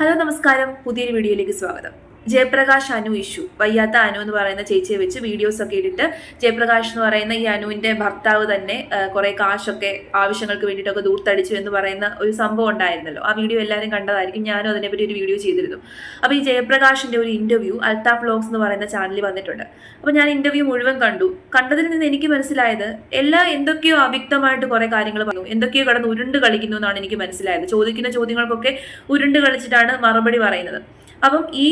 Hello നമസ്കാരം. പുതിയൊരു വീഡിയോയിലേക്ക് സ്വാഗതം. ജയപ്രകാശ് അനു ഇഷ്യൂ. വയ്യാത്ത അനു എന്ന് പറയുന്ന ചേച്ചിയെ വെച്ച് വീഡിയോസ് ഒക്കെ ഇട്ടിട്ട് ജയപ്രകാശ് എന്ന് പറയുന്ന ഈ അനുവിന്റെ ഭർത്താവ് തന്നെ കുറെ കാശൊക്കെ ആവശ്യങ്ങൾക്ക് വേണ്ടിയിട്ടൊക്കെ ദൂർത്തടിച്ചു എന്ന് പറയുന്ന ഒരു സംഭവം ഉണ്ടായിരുന്നല്ലോ. ആ വീഡിയോ എല്ലാവരും കണ്ടതായിരിക്കും. ഞാനും അതിനെപ്പറ്റി ഒരു വീഡിയോ ചെയ്തിരുന്നു. അപ്പോൾ ഈ ജയപ്രകാശിന്റെ ഒരു ഇന്റർവ്യൂ അൽത്താ വ്ലോഗ്സ് എന്ന് പറയുന്ന ചാനലിൽ വന്നിട്ടുണ്ട്. അപ്പോൾ ഞാൻ ഇന്റർവ്യൂ മുഴുവൻ കണ്ടു. കണ്ടതിൽ നിന്ന് എനിക്ക് മനസ്സിലായത് എല്ലാ എന്തൊക്കെയോ അവ്യക്തമായിട്ട് കുറെ കാര്യങ്ങൾ പറഞ്ഞു. എന്തൊക്കെയോ കടന്ന് ഉരുണ്ട് കളിക്കുന്നു എന്നാണ് എനിക്ക് മനസ്സിലായത്. ചോദിക്കുന്ന ചോദ്യങ്ങൾക്കൊക്കെ ഉരുണ്ട് കളിച്ചിട്ടാണ് മറുപടി പറയുന്നത്. അപ്പം ഈ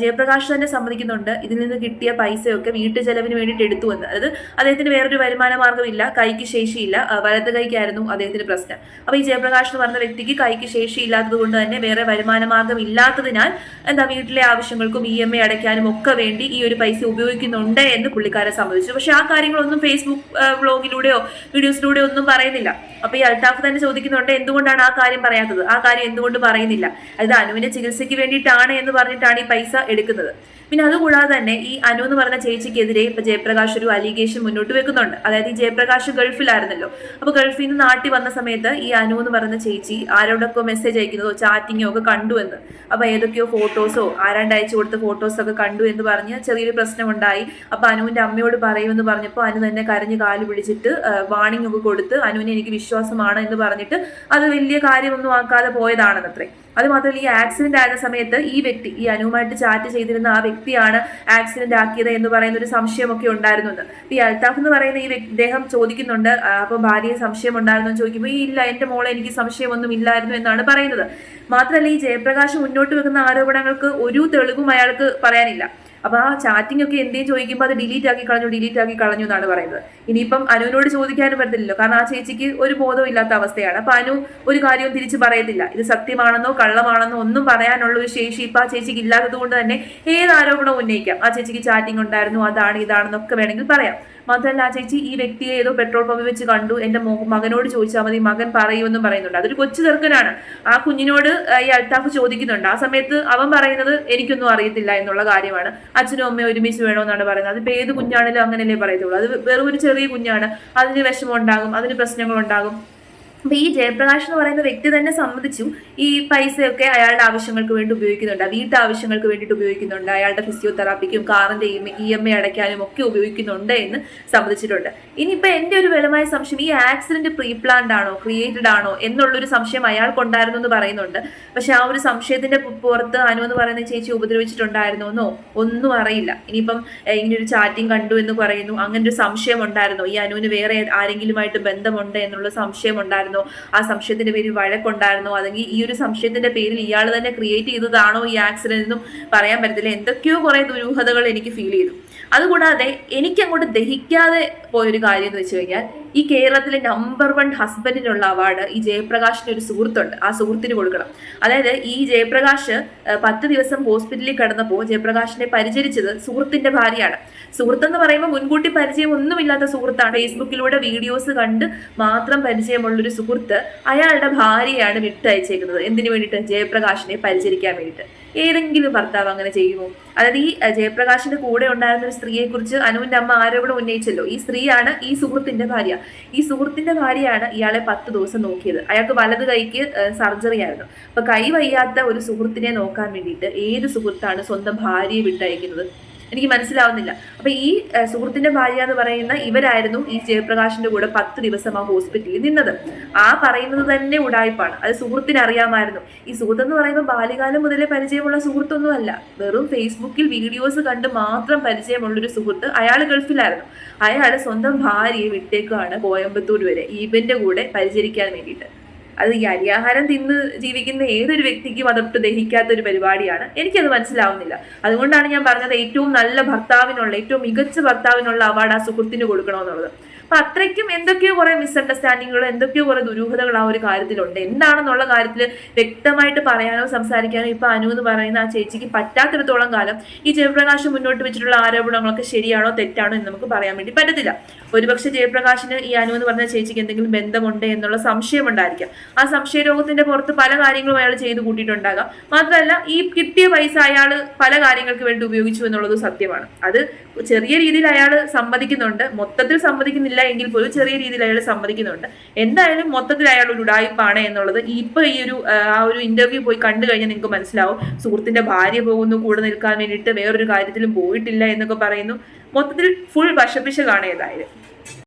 ജയപ്രകാശ് തന്നെ സമ്മതിക്കുന്നുണ്ട്. ഇതിൽ നിന്ന് കിട്ടിയ പൈസയൊക്കെ വീട്ടു ചെലവിന് വേണ്ടിയിട്ട് എടുത്തു എന്ന്. അതായത് അദ്ദേഹത്തിന് വേറൊരു വരുമാന മാർഗമില്ല കൈക്ക് ശേഷിയില്ല. വലത് കൈക്കായിരുന്നു അദ്ദേഹത്തിന് പ്രശ്നം. അപ്പോൾ ഈ ജയപ്രകാശ് എന്ന് പറഞ്ഞ വ്യക്തിക്ക് കൈക്ക് ശേഷിയില്ലാത്തത് കൊണ്ട് തന്നെ വേറെ വരുമാന മാർഗം ഇല്ലാത്തതിനാൽ എന്താ വീട്ടിലെ ആവശ്യങ്ങൾക്കും ഇ എം ഐ അടയ്ക്കാനും ഒക്കെ വേണ്ടി ഈ ഒരു പൈസ ഉപയോഗിക്കുന്നുണ്ട് എന്ന് പുള്ളിക്കാരെ സമ്മതിച്ചു. പക്ഷെ ആ കാര്യങ്ങളൊന്നും ഫേസ്ബുക്ക് വ്ളോഗിലൂടെയോ വീഡിയോസിലൂടെയോ ഒന്നും പറയുന്നില്ല. അപ്പൊ ഈ അൽത്താഫ് തന്നെ ചോദിക്കുന്നുണ്ട് എന്തുകൊണ്ടാണ് ആ കാര്യം പറയാത്തത്? ആ കാര്യം എന്തുകൊണ്ട് പറയുന്നില്ല? അത് അനുവിന്റെ ചികിത്സയ്ക്ക് വേണ്ടിയിട്ടാണ് എന്ന് പറഞ്ഞിട്ടാണ് ഈ പൈസ എടുക്കുന്നത്. പിന്നെ അതുകൂടാതെ തന്നെ ഈ അനു എന്ന് പറഞ്ഞ ചേച്ചിക്കെതിരെ ഇപ്പൊ ജയപ്രകാശ് ഒരു അലിഗേഷൻ മുന്നോട്ട് വെക്കുന്നുണ്ട്. അതായത് ഈ ജയപ്രകാശ് ഗൾഫിലായിരുന്നല്ലോ. അപ്പൊ ഗൾഫിൽ നിന്ന് നാട്ടിൽ വന്ന സമയത്ത് ഈ അനു എന്ന് പറഞ്ഞ ചേച്ചി ആരോടൊക്കെ മെസ്സേജ് അയക്കുന്നതോ ചാറ്റിങ്ങോ ഒക്കെ കണ്ടു എന്ന്. അപ്പൊ ഏതൊക്കെയോ ഫോട്ടോസോ ആരാണ്ട് അയച്ചു കൊടുത്ത ഫോട്ടോസ് ഒക്കെ കണ്ടു എന്ന് പറഞ്ഞ് ചെറിയൊരു പ്രശ്നമുണ്ടായി. അപ്പൊ അനുവിന്റെ അമ്മയോട് പറയുമെന്ന് പറഞ്ഞപ്പോൾ അനു തന്നെ കരഞ്ഞ് കാൽ പിടിച്ചിട്ട് വാണിംഗ് ഒക്കെ കൊടുത്ത് അനുവിനെ എനിക്ക് വിശ്വാസമാണ് എന്ന് പറഞ്ഞിട്ട് അത് വലിയ കാര്യമൊന്നും ആക്കാതെ പോയതാണെന്നത്രേ. അത് മാത്രമല്ല ഈ ആക്സിഡന്റ് ആയ സമയത്ത് ഈ വ്യക്തി ഈ അനുവുമായിട്ട് ചാറ്റ് ചെയ്തിരുന്ന ആ വ്യക്തിയാണ് ആക്സിഡന്റ് ആക്കിയത് എന്ന് പറയുന്ന ഒരു സംശയമൊക്കെ ഉണ്ടായിരുന്നുണ്ട്. ഈ അൽത്താഫ് എന്ന് പറയുന്ന ഈ ഇദ്ദേഹം ചോദിക്കുന്നുണ്ട് അപ്പോൾ അപ്പൊ ഭാര്യയെ സംശയം ഉണ്ടായിരുന്നു എന്ന് ചോദിക്കുമ്പോൾ ഈ ഇല്ല എന്റെ മോളെ എനിക്ക് സംശയമൊന്നും ഇല്ലായിരുന്നു എന്നാണ് പറയുന്നത്. മാത്രമല്ല ഈ ജയപ്രകാശ് മുന്നോട്ട് വെക്കുന്ന ആരോപണങ്ങൾക്ക് ഒരു തെളിവും അയാൾക്ക് പറയാനില്ല. അപ്പൊ ആ ചാറ്റിംഗ് ഒക്കെ എന്തേ ചോദിക്കുമ്പോൾ അത് ഡിലീറ്റ് ആക്കി കളഞ്ഞു ഡിലീറ്റ് ആക്കി കളഞ്ഞു എന്നാണ് പറയുന്നത്. ഇനിയിപ്പം അനുവിനോട് ചോദിക്കാനും പറ്റില്ലല്ലോ കാരണം ആ ചേച്ചിക്ക് ഒരു ബോധവും ഇല്ലാത്ത അവസ്ഥയാണ്. അപ്പൊ അനു ഒരു കാര്യവും തിരിച്ച് പറയത്തില്ല. ഇത് സത്യമാണെന്നോ കള്ളമാണെന്നോ ഒന്നും പറയാനുള്ള ഒരു ശേഷി ഇപ്പൊ ആ ചേച്ചിക്ക് ഇല്ലാത്തത് കൊണ്ട് തന്നെ ഏത് ആരോപണവും ഉന്നയിക്കാം. ആ ചേച്ചിക്ക് ചാറ്റിംഗ് ഉണ്ടായിരുന്നു അതാണ് ഇതാണെന്നൊക്കെ വേണമെങ്കിൽ പറയാം. മാത്രമല്ല ആ ചേച്ചി ഈ വ്യക്തിയെ ഏതോ പെട്രോൾ പമ്പിൽ വെച്ച് കണ്ടു. എന്റെ മകനോട് ചോദിച്ചാൽ മതി മകൻ പറയുമെന്നും പറയുന്നുണ്ട്. അതൊരു കൊച്ചു ചെറുക്കനാണ്. ആ കുഞ്ഞിനോട് ഈ അൽത്താഫ് ചോദിക്കുന്നുണ്ട്. ആ സമയത്ത് അവൻ പറയുന്നത് എനിക്കൊന്നും അറിയത്തില്ല എന്നുള്ള കാര്യമാണ്. അച്ഛനും അമ്മയും ഒരുമിച്ച് വേണമെന്നാണ് പറയുന്നത്. അതിപ്പോ ഏത് കുഞ്ഞാണെങ്കിലും അങ്ങനെയല്ലേ പറയത്തുള്ളൂ. അത് വെറും ഒരു ചെറിയ കുഞ്ഞാണ്. അതിന് വിഷമം ഉണ്ടാകും അതിന് പ്രശ്നങ്ങൾ ഉണ്ടാകും അപ്പൊ ഈ ജയപ്രകാശ് എന്ന് പറയുന്ന വ്യക്തി തന്നെ സമ്മതിച്ചു ഈ പൈസയൊക്കെ അയാളുടെ ആവശ്യങ്ങൾക്ക് വേണ്ടി ഉപയോഗിക്കുന്നുണ്ട്. വീട്ടു ആവശ്യങ്ങൾക്ക് വേണ്ടിയിട്ട് ഉപയോഗിക്കുന്നുണ്ട്. അയാളുടെ ഫിസിയോതെറാപ്പിക്കും കാറിന്റെ ഇ എം ഐ അടയ്ക്കാനും ഒക്കെ ഉപയോഗിക്കുന്നുണ്ട് എന്ന് സമ്മതിച്ചിട്ടുണ്ട് ഇനിയിപ്പോ എന്റെ ഒരു ബലമായ സംശയം ഈ ആക്സിഡന്റ് പ്രീ പ്ലാൻഡ് ആണോ ക്രിയേറ്റഡ് ആണോ എന്നുള്ളൊരു സംശയം അയാൾക്കുണ്ടായിരുന്നു എന്ന് പറയുന്നുണ്ട്. പക്ഷെ ആ ഒരു സംശയത്തിന്റെ പുറത്ത് അനു എന്ന് പറയുന്ന ചേച്ചി ഉപദ്രവിച്ചിട്ടുണ്ടായിരുന്നോ എന്നോ ഒന്നും അറിയില്ല. ഇനിയിപ്പം ഏഹ്, ഇങ്ങനെ ഒരു ചാറ്റിംഗ് കണ്ടു എന്ന് പറയുന്നു. അങ്ങനെ ഒരു സംശയം ഉണ്ടായിരുന്നോ? ഈ അനുവിന് വേറെ ആരെങ്കിലുമായിട്ട് ബന്ധമുണ്ട് എന്നുള്ള സംശയം ഉണ്ടായിരുന്നോ? ആ സംശയത്തിന്റെ പേരിൽ വഴക്കുണ്ടായിരുന്നോ. അല്ലെങ്കിൽ ഈ ഒരു സംശയത്തിന്റെ പേരിൽ ഇയാൾ തന്നെ ക്രിയേറ്റ് ചെയ്തതാണോ ഈ ആക്സിഡന്റ് എന്നും പറയാൻ പറ്റത്തില്ല. എന്തൊക്കെയോ കുറെ ദുരൂഹതകൾ എനിക്ക് ഫീൽ ചെയ്തു. അതുകൂടാതെ എനിക്ക് അങ്ങോട്ട് ദഹിക്കാതെ പോയൊരു കാര്യം എന്ന് വെച്ച് കഴിഞ്ഞാൽ ഈ കേരളത്തിലെ നമ്പർ വൺ ഹസ്ബൻഡിനുള്ള അവാർഡ് ഈ ജയപ്രകാശിന് ഒരു സുഹൃത്തുണ്ട്. ആ സുഹൃത്തിന് കൊടുക്കണം. അതായത് ഈ ജയപ്രകാശ് പത്ത് ദിവസം ഹോസ്പിറ്റലിൽ കിടന്നപ്പോൾ ജയപ്രകാശിനെ പരിചരിച്ചത് സുഹൃത്തിന്റെ ഭാര്യയാണ്. സുഹൃത്ത് എന്ന് പറയുമ്പോൾ മുൻകൂട്ടി പരിചയം ഒന്നുമില്ലാത്ത സുഹൃത്താണ്. ഫേസ്ബുക്കിലൂടെ വീഡിയോസ് കണ്ട് മാത്രം പരിചയമുള്ളൊരു അയാളുടെ ഭാര്യയാണ് വിട്ടയച്ചേക്കുന്നത്. എന്തിനു വേണ്ടിയിട്ട്? ജയപ്രകാശിനെ പരിചരിക്കാൻ വേണ്ടിയിട്ട്. ഏതെങ്കിലും ഭർത്താവ് അങ്ങനെ ചെയ്യുമോ? അതായത് ഈ ജയപ്രകാശിന്റെ കൂടെ ഉണ്ടായിരുന്ന ഒരു സ്ത്രീയെ കുറിച്ച് അനുവിന്റെ അമ്മ ആരോപണം ഉന്നയിച്ചല്ലോ. ഈ സ്ത്രീയാണ് ഈ സുഹൃത്തിന്റെ ഭാര്യ. ഈ സുഹൃത്തിന്റെ ഭാര്യയാണ് ഇയാളെ പത്ത് ദിവസം നോക്കിയത്. അയാൾക്ക് വലത് കൈക്ക് സർജറി ആയിരുന്നു. അപ്പൊ കൈ വയ്യാത്ത ഒരു സുഹൃത്തിനെ നോക്കാൻ വേണ്ടിയിട്ട് ഏത് സുഹൃത്താണ് സ്വന്തം ഭാര്യയെ വിട്ടയക്കുന്നത്? എനിക്ക് മനസ്സിലാവുന്നില്ല. അപ്പൊ ഈ സുഹൃത്തിന്റെ ഭാര്യ എന്ന് പറയുന്ന ഇവരായിരുന്നു ഈ ജയപ്രകാശിന്റെ കൂടെ പത്ത് ദിവസം ആ ഹോസ്പിറ്റലിൽ നിന്നത്. ആ പറയുന്നത് തന്നെ ഉടായ്പാണ്. അത് സുഹൃത്തിന് അറിയാമായിരുന്നു. ഈ സുഹൃത്ത് എന്ന് പറയുമ്പോൾ ബാല്യകാലം മുതലേ പരിചയമുള്ള സുഹൃത്തൊന്നുമല്ല വെറും ഫേസ്ബുക്കിൽ വീഡിയോസ് കണ്ട് മാത്രം പരിചയമുള്ളൊരു സുഹൃത്ത് അയാൾ ഗൾഫിലായിരുന്നു. അയാൾ സ്വന്തം ഭാര്യയെ വിട്ടേക്കാണ് കോയമ്പത്തൂർ വരെ. ഈബന്റെ കൂടെ പരിചരിക്കാൻ വേണ്ടിയിട്ട്. അത് ഈ അരിയാഹാരം തിന്ന് ജീവിക്കുന്ന ഏതൊരു വ്യക്തിക്കും അതൊട്ട് ദഹിക്കാത്ത ഒരു പരിപാടിയാണ്. എനിക്കത് മനസ്സിലാവുന്നില്ല. അതുകൊണ്ടാണ് ഞാൻ പറഞ്ഞത് ഏറ്റവും നല്ല ഭർത്താവിനുള്ള ഏറ്റവും മികച്ച ഭർത്താവിനുള്ള അവാർഡ് ആ സുഹൃത്തിന് കൊടുക്കണമെന്നുള്ളത്. അപ്പൊ അത്രയ്ക്കും എന്തൊക്കെയോ കുറെ മിസ്അണ്ടർസ്റ്റാൻഡിങ്ങുകൾ എന്തൊക്കെയോ കുറെ ദുരൂഹതകൾ ആ ഒരു കാര്യത്തിലുണ്ട്. എന്താണെന്നുള്ള കാര്യത്തിൽ വ്യക്തമായിട്ട് പറയാനോ സംസാരിക്കാനോ ഇപ്പൊ അനു എന്ന് പറയുന്ന ആ ചേച്ചിക്ക് പറ്റാത്തിടത്തോളം കാലം ഈ ജയപ്രകാശ് മുന്നോട്ട് വെച്ചിട്ടുള്ള ആരോപണങ്ങളൊക്കെ ശരിയാണോ തെറ്റാണോ എന്ന് നമുക്ക് പറയാൻ വേണ്ടി പറ്റത്തില്ല. ഒരുപക്ഷെ ജയപ്രകാശിന് ഈ അനു എന്ന് പറഞ്ഞ ചേച്ചിക്ക് എന്തെങ്കിലും ബന്ധമുണ്ട് എന്നുള്ള സംശയം ഉണ്ടായിരിക്കാം. ആ സംശയ രോഗത്തിന്റെ പുറത്ത് പല കാര്യങ്ങളും അയാൾ ചെയ്തു കൂട്ടിയിട്ടുണ്ടാകാം. മാത്രമല്ല ഈ കിട്ടിയ പൈസ അയാൾ പല കാര്യങ്ങൾക്ക് വേണ്ടി ഉപയോഗിച്ചു എന്നുള്ളത് സത്യമാണ്. അത് ചെറിയ രീതിയിൽ അയാൾ സമ്മതിക്കുന്നുണ്ട്. മൊത്തത്തിൽ സമ്മതിക്കുന്നില്ല എങ്കിൽ പോലും ചെറിയ രീതിയിൽ അയാൾ സമ്മതിക്കുന്നുണ്ട്. എന്തായാലും മൊത്തത്തിൽ അയാൾ ഒരു ഉടായ്പാണ് എന്നുള്ളത് ഇപ്പൊ ഈ ഒരു ആ, ഒരു ഇന്റർവ്യൂ പോയി കണ്ടു കഴിഞ്ഞാൽ നിങ്ങൾക്ക് മനസ്സിലാവും. സുഹൃത്തിന്റെ ഭാര്യ പോകുന്നു കൂടെ നിൽക്കാൻ വേണ്ടിയിട്ട് വേറൊരു കാര്യത്തിലും പോയിട്ടില്ല എന്നൊക്കെ പറയുന്നു. മൊത്തത്തിൽ ഫുൾ വശപിശകാണ് ഏതായാലും.